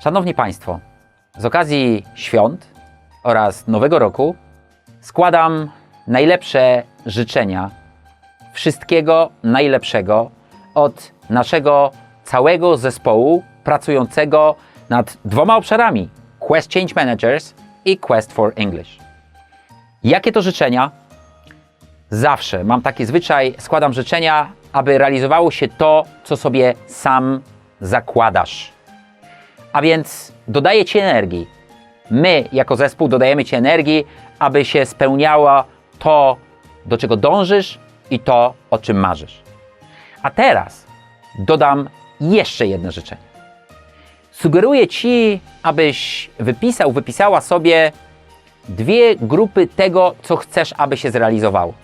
Szanowni Państwo, z okazji świąt oraz Nowego Roku składam najlepsze życzenia wszystkiego najlepszego od naszego całego zespołu pracującego nad dwoma obszarami Quest Change Managers i Quest for English. Jakie to życzenia? Zawsze mam taki zwyczaj, składam życzenia, aby realizowało się to, co sobie sam zakładasz. A więc dodaję Ci energii. My, jako zespół, dodajemy Ci energii, aby się spełniało to, do czego dążysz i to, o czym marzysz. A teraz dodam jeszcze jedno życzenie. Sugeruję Ci, abyś wypisał, wypisała sobie dwie grupy tego, co chcesz, aby się zrealizowało.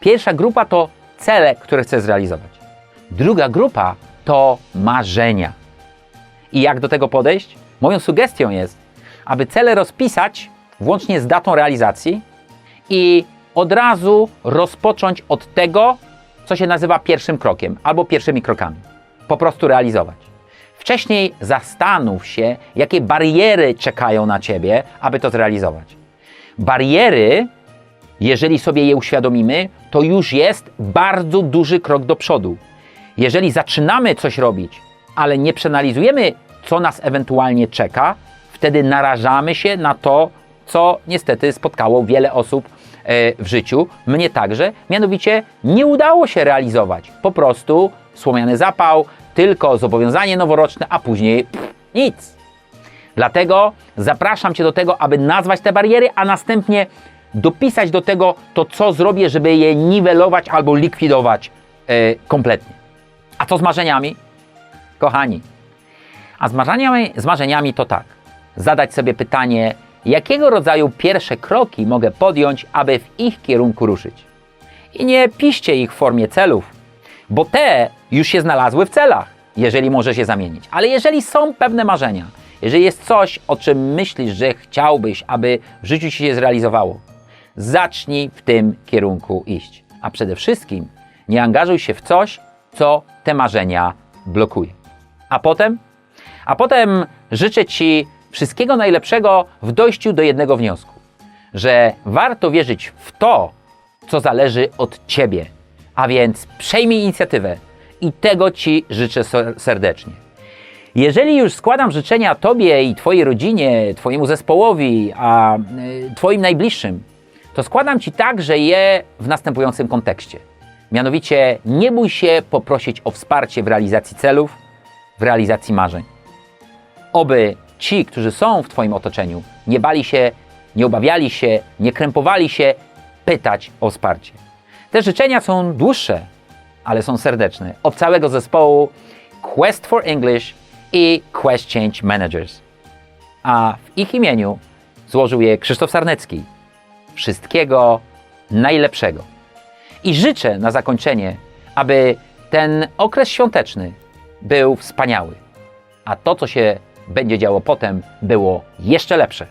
Pierwsza grupa to cele, które chcesz zrealizować. Druga grupa to marzenia. I jak do tego podejść? Moją sugestią jest, aby cele rozpisać włącznie z datą realizacji i od razu rozpocząć od tego, co się nazywa pierwszym krokiem albo pierwszymi krokami. Po prostu realizować. Wcześniej zastanów się, jakie bariery czekają na ciebie, aby to zrealizować. Bariery, jeżeli sobie je uświadomimy, to już jest bardzo duży krok do przodu. Jeżeli zaczynamy coś robić, ale nie przeanalizujemy, co nas ewentualnie czeka, wtedy narażamy się na to, co niestety spotkało wiele osób e, w życiu, mnie także, mianowicie nie udało się realizować. Po prostu słomiany zapał, tylko zobowiązanie noworoczne, a później pff, nic. Dlatego zapraszam Cię do tego, aby nazwać te bariery, a następnie dopisać do tego to, co zrobię, żeby je niwelować albo likwidować e, kompletnie. A co z marzeniami? Kochani, a z marzeniami, z marzeniami to tak. Zadać sobie pytanie, jakiego rodzaju pierwsze kroki mogę podjąć, aby w ich kierunku ruszyć. I nie piszcie ich w formie celów, bo te już się znalazły w celach, jeżeli może się zamienić. Ale jeżeli są pewne marzenia, jeżeli jest coś, o czym myślisz, że chciałbyś, aby w życiu ci się zrealizowało, zacznij w tym kierunku iść. A przede wszystkim nie angażuj się w coś, co te marzenia blokuje. A potem? A potem życzę Ci wszystkiego najlepszego w dojściu do jednego wniosku, że warto wierzyć w to, co zależy od Ciebie. A więc przejmij inicjatywę i tego Ci życzę ser- serdecznie. Jeżeli już składam życzenia Tobie i Twojej rodzinie, Twojemu zespołowi, a y, Twoim najbliższym, to składam Ci także je w następującym kontekście. Mianowicie nie bój się poprosić o wsparcie w realizacji celów, w realizacji marzeń. Oby ci, którzy są w Twoim otoczeniu, nie bali się, nie obawiali się, nie krępowali się pytać o wsparcie. Te życzenia są dłuższe, ale są serdeczne. Od całego zespołu Quest for English i Quest Change Managers. A w ich imieniu złożył je Krzysztof Sarnecki. Wszystkiego najlepszego. I życzę na zakończenie, aby ten okres świąteczny był wspaniały, a to, co się będzie działo potem, było jeszcze lepsze.